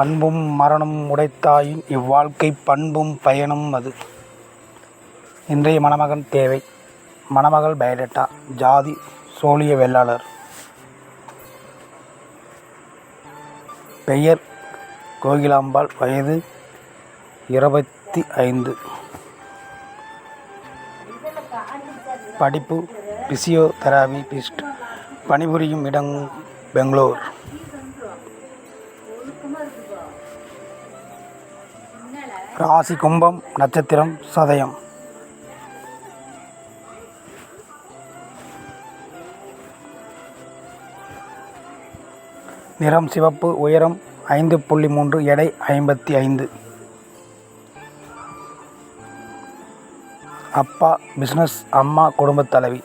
அன்பும் மரணமும் உடைத்தாயின் இவ்வாழ்க்கை பண்பும் பயனும் அது. இன்றைய மணமகன் தேவை. மணமகள் பயோடேட்டா ஜாதி சோழிய வெள்ளாளர் பெயர் கோகிலாம்பாள் வயது இருபத்தி ஐந்து படிப்பு பிசியோதெரபிஸ்ட் பணிபுரியும் இடம் பெங்களூர். ராசி கும்பம் நட்சத்திரம் சதயம். நிறம் சிவப்பு உயரம் ஐந்து புள்ளி மூன்று எடை ஐம்பத்தி ஐந்து. அப்பா பிஸ்னஸ் அம்மா குடும்பத் தலைவி.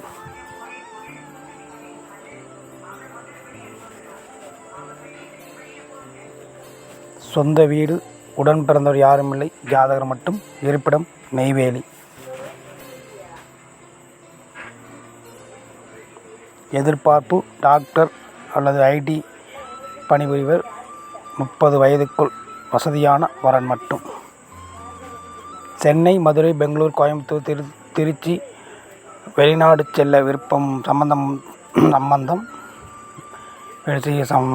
சொந்த வீடு உடன் பிறந்தவர் யாரும் இல்லை. ஜாதகர் மட்டும். இருப்பிடம் நெய்வேலி. எதிர்பார்ப்பு டாக்டர் அல்லது ஐடி பணிபுரிவர் முப்பது வயதுக்குள் வசதியான வரன் மட்டும். சென்னை மதுரை பெங்களூர் கோயம்புத்தூர் திரு திருச்சி வெளிநாடு செல்ல விருப்பம் சம்பந்தம் சம்பந்தம். சம்